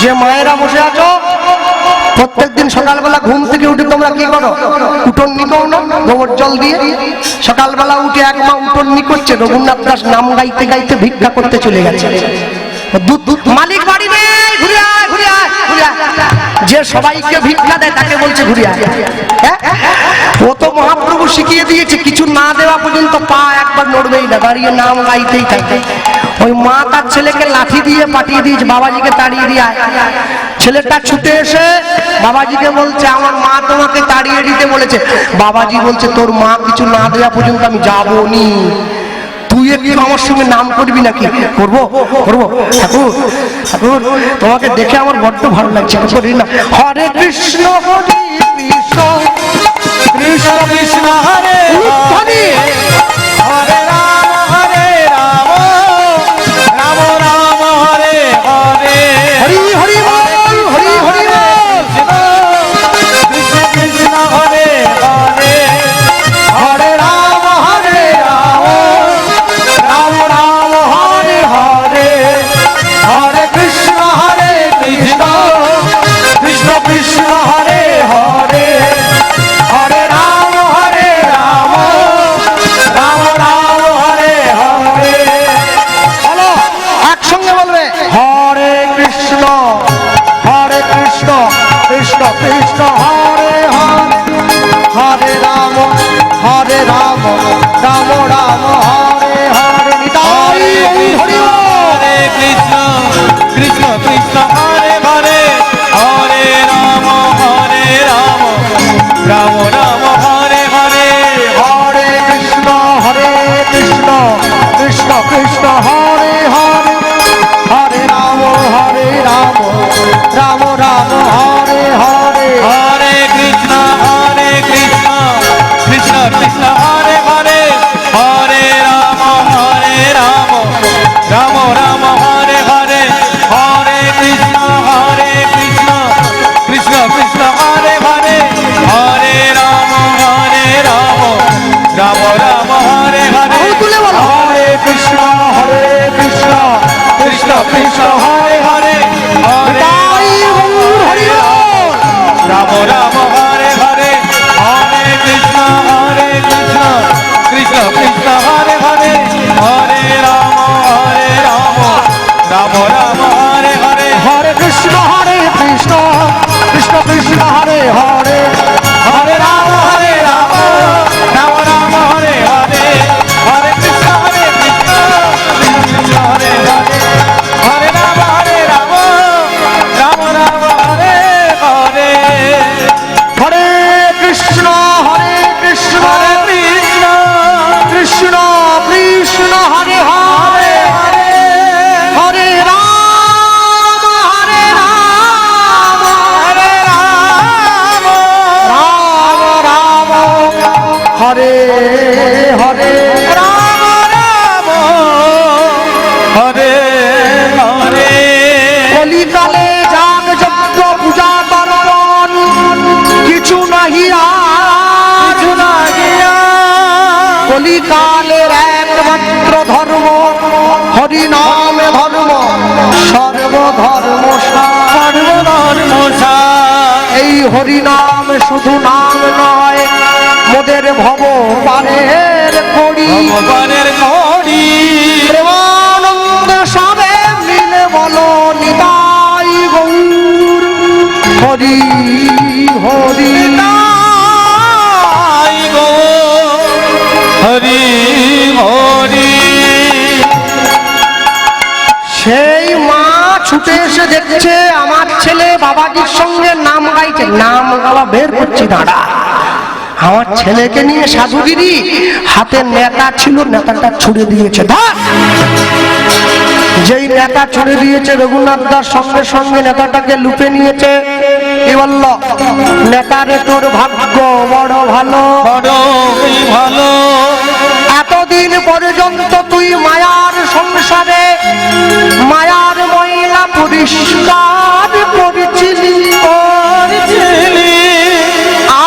যে মায়েরা বসে আছো, প্রত্যেকদিন সকালবেলা ঘুম থেকে উঠে তোমরা কি করো? উঠোন নিকো না, গোবর জল দিয়ে? সকালবেলা উঠে এক মা উঠোন নি করছে, রঘুনাথ দাস নাম গাইতে গাইতে ভিক্ষা করতে চলে গেছে। দুধ। মালিক বাড়ি নেই, ঘুরে আয় ঘুরে আয় ঘুরে আয়। যে সবাইকে ভিক্ষা দেয় তাকে বলছে ঘুরে আয় হ্যাঁ? ও তো মহাপ্রভু শিখিয়ে দিয়েছে, কিছু না দেওয়া পর্যন্ত পা একবার নড়বেই না, দাঁড়িয়ে নাম গাইতেই থাকে ওই মা তার ছেলেকে লাঠি দিয়ে পাঠিয়ে দিয়েছে, বাবাজিকে তাড়িয়ে দিয়ে। ছেলেটা ছুটে এসে বাবাজিকে বলছে, আমার মা তোমাকে তাড়িয়ে দিতে বলেছে বাবাজি বলছে, তোর মা কিছু না দেওয়া পর্যন্ত আমি যাব নি তুই একটু আমার সঙ্গে নাম করবি নাকি? করব করব। ঠাকুর ঠাকুর তোমাকে দেখে আমার বড্ড ভালো লাগছে করি না। হরে কৃষ্ণ হরে কৃষ্ণ। কৃষ্ণ কৃষ্ণ হরে হরে। enamorado. কৃষ্ণ হরি নাম শুধু নাম নয় মোদের ভব পারের করি ভগবানের করি প্রেমানন্দ সবে মিলে বলো নিতাই গৌর। হরি হরি। তাই গো হরি হরি ছুটে এসে দেখছে আমার ছেলে বাবাজির সঙ্গে নাম গাইছে। নাম গাওয়া বের করছি দাঁড়া। আমার ছেলেকে নিয়ে সাধুগিরি হাতে নেতা ছিল নেতাটা ছুড়ে দিয়েছে যেই নেতা ছুড়ে দিয়েছে রঘুনাথ দাস সঙ্গে সঙ্গে নেতাটাকে লুপে নিয়েছে। কি বলল? নেতারে তোর ভাগ্য বড় ভালো। ভালো। এতদিন পর্যন্ত তুই মায়ার সংসারে মায়ার ময়লা পরিষ্কার করেছিলি।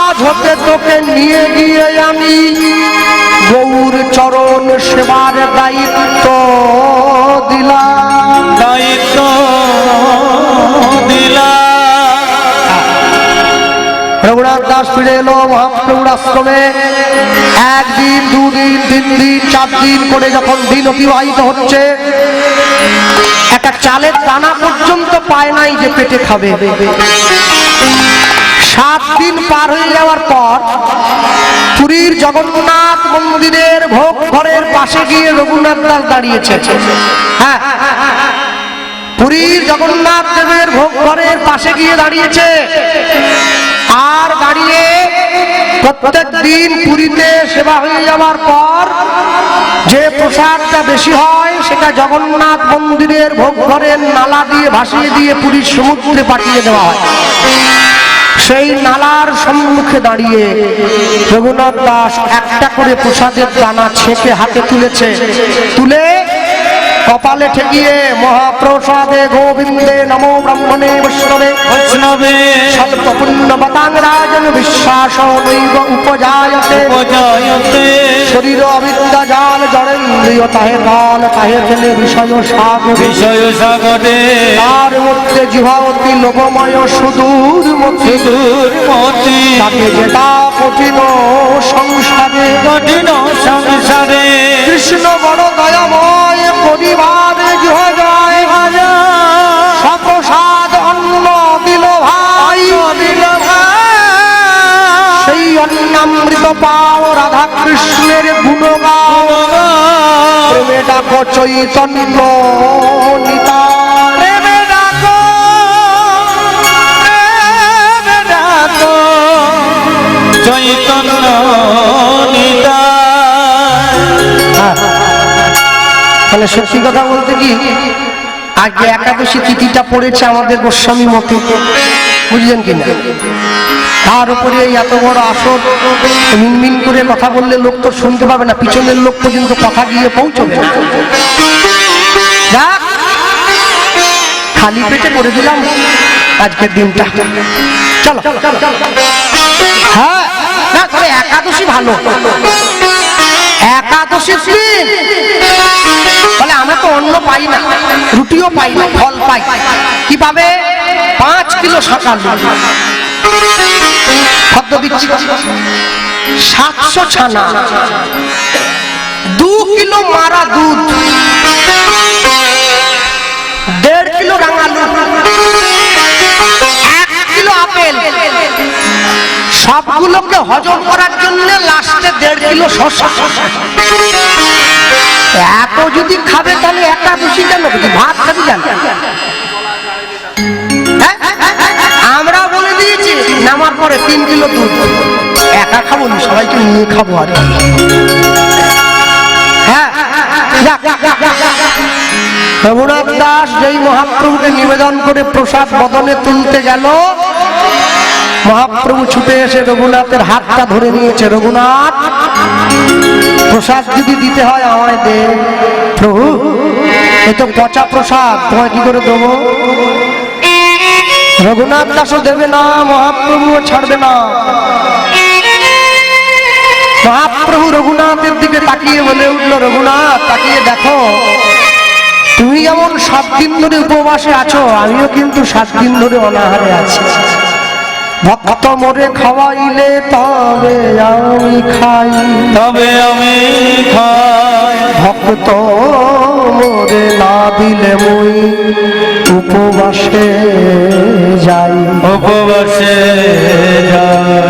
আজ হতে তোকে নিয়ে গিয়ে আমি গৌর চরণ সেবার দায়িত্ব দিলাম। দায়িত্ব রঘুনাথ দাস ফিরে এলো মহাপ্রভুর আশ্রমে একদিন দুদিন তিন দিন চার দিন করে যখন দিন অতিবাহিত হচ্ছে একটা চালের দানা পর্যন্ত পায় নাই যে পেটে খাবে। সাত দিন পার হয়ে যাওয়ার পর পুরীর জগন্নাথ মন্দিরের ভোগ ঘরের পাশে গিয়ে রঘুনাথ দাস দাঁড়িয়েছে। হ্যাঁ পুরীর জগন্নাথ দেবের ভোগ ঘরের পাশে গিয়ে দাঁড়িয়েছে। আর দাঁড়িয়ে প্রত্যেক দিন পুরীতে সেবা হয়ে যাওয়ার পর যে প্রসাদটা বেশি হয়, সেটা জগন্নাথ মন্দিরের ভোগ ঘরের নালা দিয়ে ভাসিয়ে দিয়ে পুরীর সমুদ্রে পাঠিয়ে দেওয়া হয়। সেই নালার সম্মুখে দাঁড়িয়ে রঘুনাথ দাস একটা করে প্রসাদের দানা ছেঁকে হাতে তুলেছে। তুলে কপালে ঠেকিয়ে মহাপ্রসাদে গোবিন্দে নমো ব্রহ্মণে বৈষ্ণবে। বৈষ্ণবে। স্বল্প পুণ্য বতাং রাজন বিশ্বাস নৈব উপজায়তে। উপজয়তে। শরীর অবিদ্যা জাল জড়েন্দ্রিয় তাহে কাল তাহে ফেলে বিষয় সাগরে। বিষয় সাগরে। তার মধ্যে জিভাবতী লোভময় সুদূর মধ্যে সুদূর মতি। তাকে যেটা কঠিন সংসারে। কঠিন সংসারে। কৃষ্ণ বড় পাও রাধা কৃষ্ণের গুণগা প্রেমে ডাকো চৈতন্য নিতাই প্রেমে ডাকো, প্রেমে ডাকো, চৈতন্য নিতাই। তাহলে সত্যি কথা বলতে কি আজকে একাদশী তিথিটা পড়েছে আমাদের গোস্বামী মতে। বুঝলেন কিনা? তার উপরে এই এত বড় আসর মিনমিন করে কথা বললে লোক তো শুনতে পাবে না পিছনের লোক পর্যন্ত কথা গিয়ে পৌঁছবে। খালি পেটে করে দিলাম আজকের দিনটা। চলো। হ্যাঁ না তবে একাদশী ভালো। একাদশীর দিন। অন্য পাই না, রুটিও পাই না, ফল পাই। কি পাবে পাঁচ কিলো সকাল শব্দ দিচ্ছি সাতশো ছানা। দু কিলো মারা দুধ। দেড় কিলো রাঙালু। এক কিলো আপেল। সবগুলোকে হজম করার জন্য লাস্টে দেড় কিলো শসা। এত যদি খাবে তাহলে একাদশী কেন কি ভাত খাবি কেন হ্যাঁ? আমরা বলে দিয়েছি, নামার পরে তিন কিলো দুধ একা খাব না, সবাইকে নিয়ে খাব আর। হ্যাঁ। রঘুনাথ দাস যেই মহাপ্রভুকে নিবেদন করে প্রসাদ বদলে তুলতে গেল, মহাপ্রভু ছুটে এসে রঘুনাথের হাতটা ধরে নিয়েছে রঘুনাথ প্রসাদ যদি দিতে হয় আমায় দে। প্রভু, এ তো পচা প্রসাদ, তোমায় কি করে দেবো? রঘুনাথ দাসও দেবে না, মহাপ্রভুও ছাড়বে না। মহাপ্রভু রঘুনাথের দিকে তাকিয়ে বলে উঠল, রঘুনাথ, তাকিয়ে দেখো, তুমি যেমন সাত দিন ধরে উপবাসে আছো, আমিও কিন্তু সাত দিন ধরে অনাহারে আছি। ভক্ত মোরে খাওয়াইলে তবে আমি খাই। তবে আমি খাই। ভক্ত মোরে না দিলে মই উপবাসে যাই। উপবাসে যাই।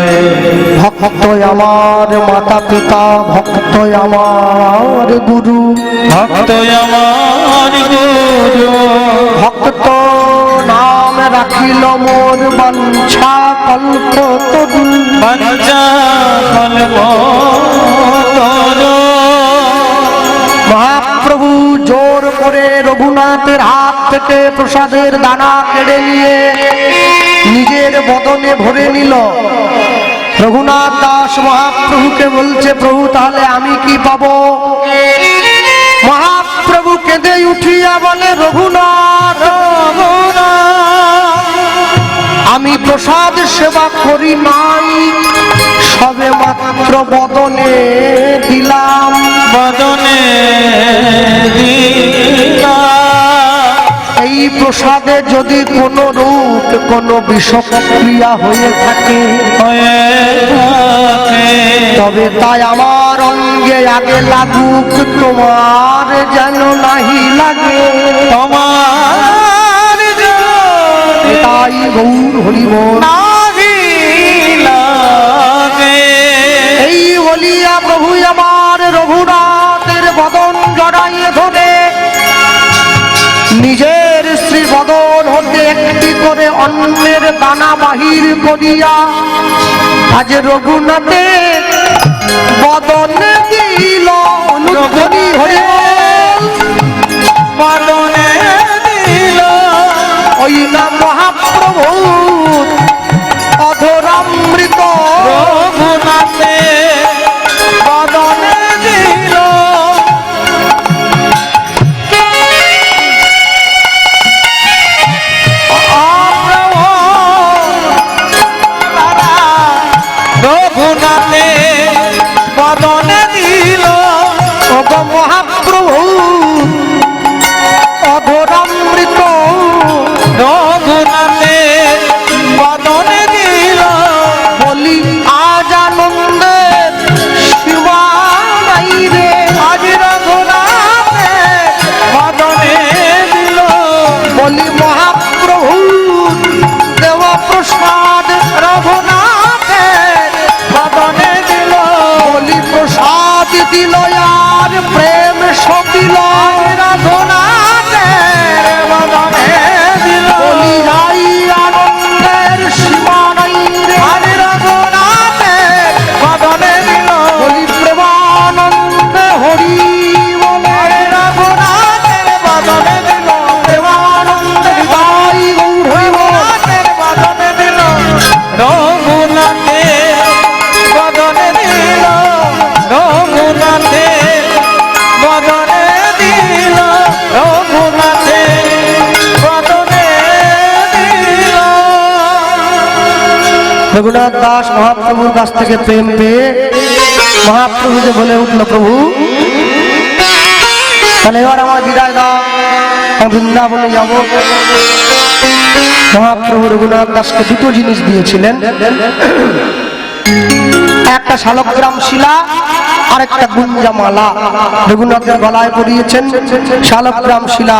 ভক্ত আমার মাতা পিতা ভক্ত আমার গুরু। ভক্ত আমার গুরু। ভক্ত নাম রাখিল মোর বাঞ্ছা কল্প তরু। পঞ্চা কল্প তরু। মহাপ্রভু জোর করে রঘুনাথের হাত থেকে প্রসাদের দানা কেড়ে নিয়ে নিজের বদনে ভরে নিল। রঘুনাথ দাস মহাপ্রভুকে বলছে, প্রভু, তাহলে আমি কি পাব? মহাপ্রভু কেঁদে উঠিয়া বলে, রঘুনাথ আমি প্রসাদ সেবা করি নাই, সবে মাত্র বদনে দিলাম। বদনে দিলা এই প্রসাদে যদি কোন রূপ কোনো বিষক্রিয়া হয়ে থাকে তবে তাই আমার অঙ্গে আগে লাগুক তোমার যেন নাহি লাগে। তোমার তাই গৌর হরিব অন্যের দানা বাহির করিয়া আজ রঘুনাথের বদন দিল। রঘুনাথ দাস মহাপ্রভুর কাছ থেকে প্রেম পেয়ে মহাপ্রভু যে বলে উঠল, প্রভু, তাহলে এবার আমার বিদায় দাও। আমি বৃন্দাবনে যাব। মহাপ্রভু রঘুনাথ দাসকে দুটো জিনিস দিয়েছিলেন। একটা শালগ্রাম শিলা আর একটা গুঞ্জামালা। রঘুনাথের গলায় পরিয়েছেন শালগ্রাম শিলা।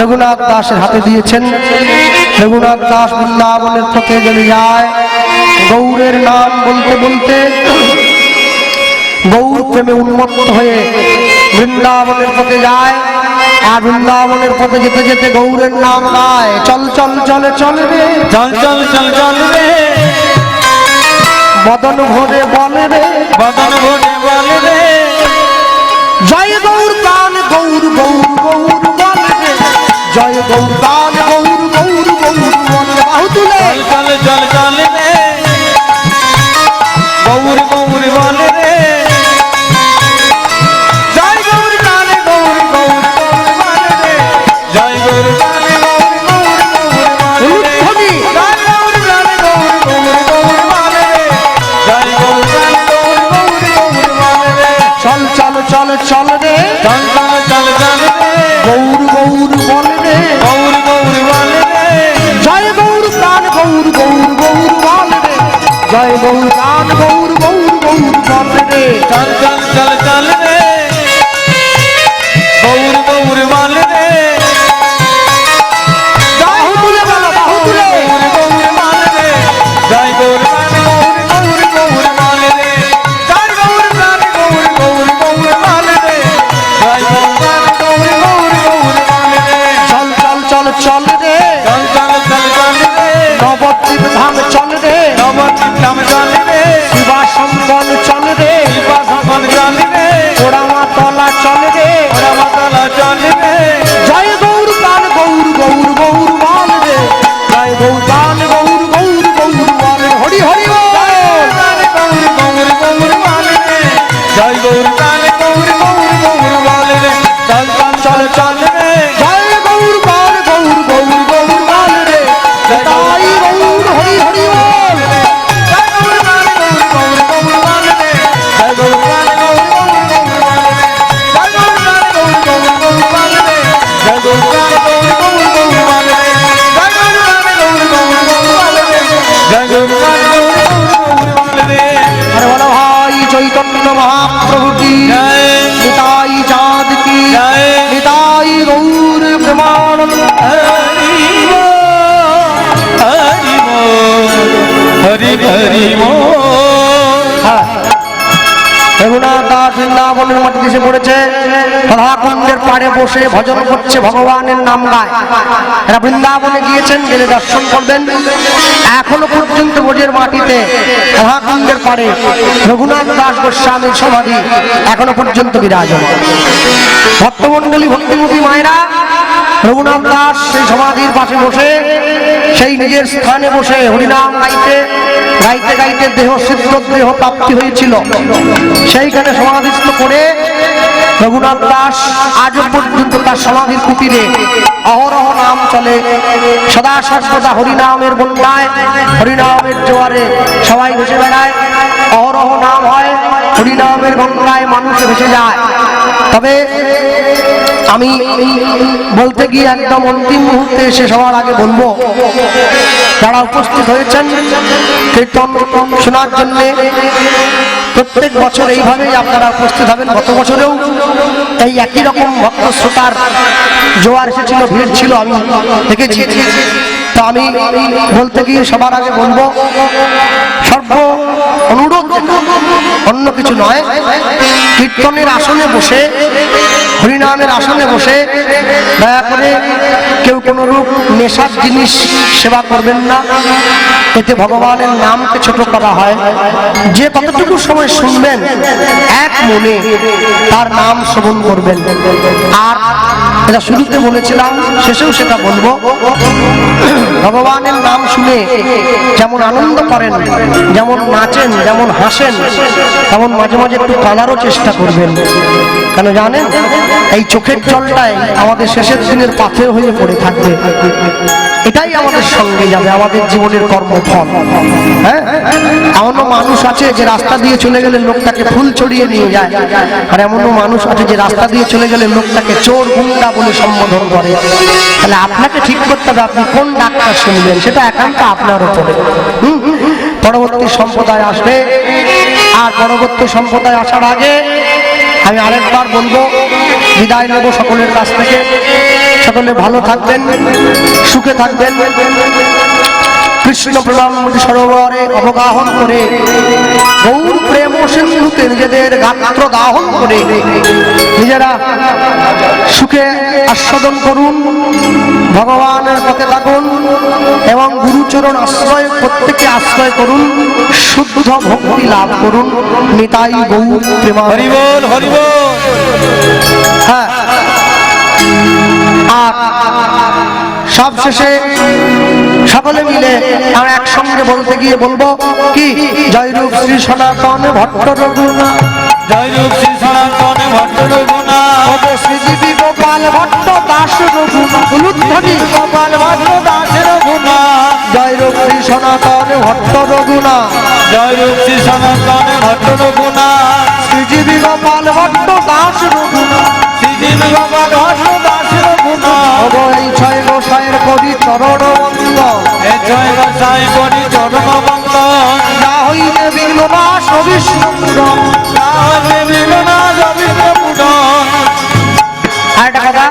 রঘুনাথ দাসের হাতে দিয়েছেন। রঘুনাথ দাস বৃন্দাবনের পথে চলে যায় গৌরের নাম বলতে বলতে গৌর প্রেমে উন্মত্ত হয়ে বৃন্দাবনের পথে যায় আর বৃন্দাবনের পথে যেতে যেতে গৌরের নাম গায়। চল চল চলে চলে রে। চল চল চল চল রে। বদন ভরে বলে রে। বদন ভরে বল রে। জয় গৌর গান গৌর গৌর গৌর বলে রে। জয় গৌর গান গৌর গৌর গৌর বলে বাহু তুলে। চল চল চল গৌর গৌর বলে রে। এসে পড়েছে। রাধাকুণ্ডের পাড়ে বসে ভজন করছে ভগবানের নাম গায়। এরা বৃন্দাবনে গিয়েছেন, গেলে দর্শন করবেন। এখনও পর্যন্ত বোঝের মাটিতে রাধাকুণ্ডের পাড়ে রঘুনাথ দাস গোস্বামীর সমাধি এখনও পর্যন্ত বিরাজমান। ভক্তমন্ডলী ভক্তিমতী মায়েরা, রঘুনাথ দাস সেই সমাধির পাশে বসে, সেই নিজের স্থানে বসে হরিনাম গাইতে গাইতে গাইতে দেহ সিদ্ধ, দেহ প্রাপ্তি হয়েছিল। সেইখানে সমাধিস্থ করে রঘুনাথ দাস আজও পর্যন্ত তার সমাধির কুটিরে অহরহ নাম চলে। সদা সর্বদা হরিনামের বন্যায়, হরিনামের জোয়ারে সবাই ভেসে বেড়ায়। অহরহ নাম হয়, হরিনামের গঙ্গায় মানুষ ভেসে যায়। তবে আমি বলতে গিয়ে একদম অন্তিম মুহূর্তে এসে সবার আগে বলব, যারা উপস্থিত হয়েছেন কীর্তন শোনার জন্য, প্রত্যেক বছর এইভাবেই আপনারা উপস্থিত হবেন। গত বছরেও এই একই রকম ভক্ত শ্রোতার জোয়ার এসেছিল, ভিড় ছিল, আমি দেখেছি। তো আমি বলতে গিয়ে সবার আগে বলব, সর্ব অনুরোধ অন্য কিছু নয় কীর্তনের আসনে বসে, হরিনামের আসনে বসে, দয়া করে কেউ কোনো রূপ নেশার জিনিস সেবা করবেন না। এতে ভগবানের নামকে ছোট করা হয়। যে কতটুকু সময় শুনবেন, এক মনে তার নাম শ্রবণ করবেন। আর এটা শুরুতে বলেছিলাম, শেষেও সেটা বলব। ভগবানের নাম শুনে যেমন আনন্দ করেন, যেমন নাচেন, যেমন হাসেন, তেমন মাঝে মাঝে একটু কাঁদারও চেষ্টা করবেন। কেন জানেন? এই চোখের জলটাই আমাদের শেষের দিনের পাথর হয়ে পড়ে থাকবে। এটাই আমাদের সঙ্গে যাবে, আমাদের জীবনের কর্মফল। হ্যাঁ? এমনও মানুষ আছে যে রাস্তা দিয়ে চলে গেলে লোকটাকে ফুল ছড়িয়ে নিয়ে যায়। আর এমনও মানুষ আছে যে রাস্তা দিয়ে চলে গেলে লোকটাকে চোর গুন্ডা বলে সম্বোধন করে। তাহলে আপনাকে ঠিক করতে হবে, আপনি কোন ডাক্তার? শুনবেন সেটা একান্ত আপনার উপরে। পরবর্তী সম্প্রদায় আসবে। আর পরবর্তী সম্প্রদায় আসার আগে আমি আরেকবার বলব, বিদায় নেব সকলের কাছ থেকে। সকলে ভালো থাকবেন, সুখে থাকবেন। কৃষ্ণ প্রণামী সরোবরে অবগাহন করে গৌর প্রেম সিন্ধুতে নিজেদের গাত্র দাহন করে নিজেরা সুখে আস্বাদন করুন ভগবানের পথে থাকুন এবং গুরুচরণ আশ্রয় প্রত্যেকে আশ্রয় করুন শুদ্ধ ভক্তি লাভ করুন নিতাই গৌর প্রেমা হরি বল হরি বল। হ্যাঁ। আর সব শেষে সকলে মিলে আমরা একসঙ্গে বলতে গিয়ে বলব কি? জয়রূপ শ্রী সনাতন ভট্ট রঘুনাথ। জয় রূপ শ্রী সনাতন ভট্ট রঘুনাথ। শ্রীজীবী গোপাল ভট্ট দাস রঘুনাথ। উলুধ্বনি গোপাল ভট্ট দাস রঘুনাথ। জয়রূপ শ্রী সনাতন ভট্ট রঘুনাথ। জয় রূপ শ্রী সনাতন ভট্ট রঘুনাথ। শ্রীজীবী গোপাল ভট্ট দাস রঘুনাথ। শ্রীজীবী গোপাল ভট্ট দাস এই ছয় গোসাইয়ের কবি চরণ রাজে বিঘ্নাশ অবিঘ্ন কথা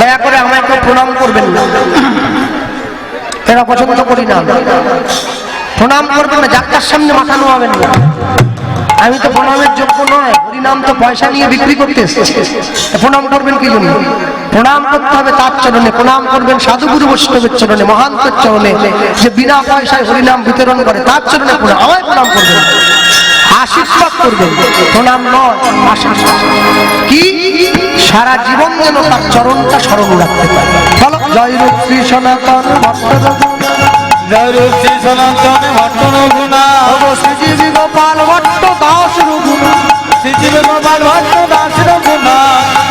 দয়া করে আমায় কেউ প্রণাম করবেন না। এরা পছন্দ করি না প্রণাম করবেন না যাত্রার সামনে মাথা নোয়াবেন না। আমি তো প্রণামের যোগ্য নয়। হরিনাম তো পয়সা নিয়ে বিক্রি করতে এসেছি। প্রণাম করবেন কি জন্য? প্রণাম করতে হবে তার চরণে প্রণাম করবেন সাধুগুরু বৈষ্ণবের চরণে মহান্তের চরণে যে বিনা পয়সায় হরিনাম বিতরণ করে তার চরণে প্রণাম আমায় প্রণাম করবেন। আশীর্বাদ করবেন। প্রণাম নয় আশীর্বাদ। কি? সারা জীবন যেন তার চরণটা স্মরণ রাখতে পারে। বলো। জয় রূপ শ্রী সনাতন জয় রূপ শ্রী সনাতন ভট্ট রঘুনাথ শ্রীজীবী গোপাল ভট্ট দাস রঘুনাথ।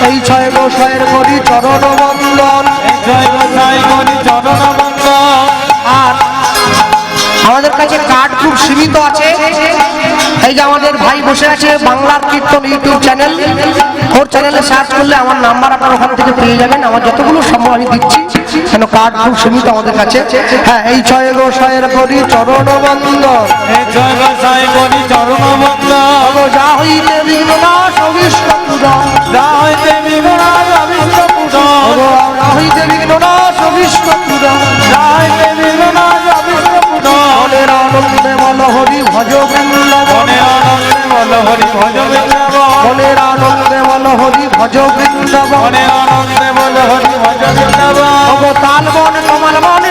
এই ছয় গোসাইয়ের করি চরণ বন্দন। এ জয় গোসাই করি আর আমাদের কাছে কাঠ খুব সীমিত আছে। এই যে আমাদের ভাই বসে আছে বাংলার কীর্তন ইউটিউব চ্যানেল ওর চ্যানেলে সার্চ করলে আমার নাম্বার আপনার ওখান থেকে পেয়ে যাবেন। আমার যতগুলো সম্ভব আমি দিচ্ছি কেন কার্ড খুব সীমিত আমাদের কাছে। হ্যাঁ এই ছয় জয় গোসাই করি চরণ বন্দন যা হইতে যা যা যা আনন্দে বল হরি ভজ আনন্দে বল হরি ভজ মনের আনন্দে বল হরি ভজ বৃন্দাবন। মনের আনন্দে বল হরি ভজ বৃন্দাবন। অবতাল মন কমল মন